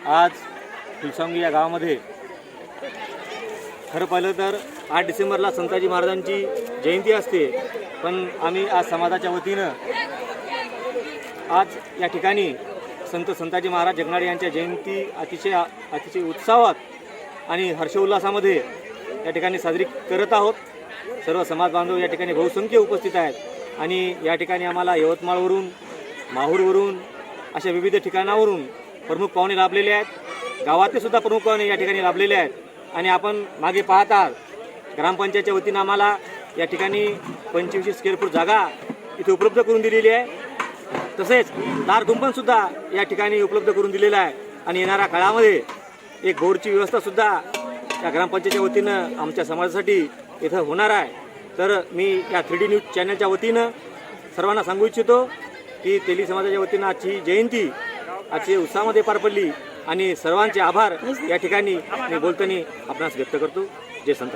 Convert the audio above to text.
आज फुलसांगी या गावामध्ये. खरं पाहिलं तर आठ डिसेंबरला संताजी महाराजांची जयंती असते पण आम्ही आज समाजाच्या वतीनं आज या ठिकाणी संत संताजी महाराज जगनाडे यांच्या जयंती अतिशय अतिशय उत्साहात आणि हर्षोल्लासामध्ये या ठिकाणी साजरी करत आहोत. सर्व समाज बांधव या ठिकाणी बहुसंख्य उपस्थित आहेत आणि या ठिकाणी आम्हाला यवतमाळवरून माहूरवरून अशा विविध ठिकाणावरून प्रमुख पाहुणे लाभलेले आहेत. गावातले सुद्धा प्रमुख पाहुणे या ठिकाणी लाभलेले आहेत. आणि आपण मागे पाहत आहात ग्रामपंचायतच्या वतीनं आम्हाला या ठिकाणी पंचवीसशे स्क्वेअर फूट जागा इथे उपलब्ध करून दिलेली आहे. तसेच दार सुद्धा या ठिकाणी उपलब्ध करून दिलेलं आहे. आणि येणाऱ्या काळामध्ये एक बोरची व्यवस्थासुद्धा या ग्रामपंचायतच्या वतीनं आमच्या समाजासाठी इथं होणार आहे. तर मी या थ्री डी न्यूज चॅनलच्या वतीनं सर्वांना सांगू इच्छितो की तेली समाजाच्या वतीनं आजची जयंती आजची उत्साहामध्ये पार पडली आणि सर्वांचे आभार या ठिकाणी मी बोलताना आपणास व्यक्त करतो. जय संत.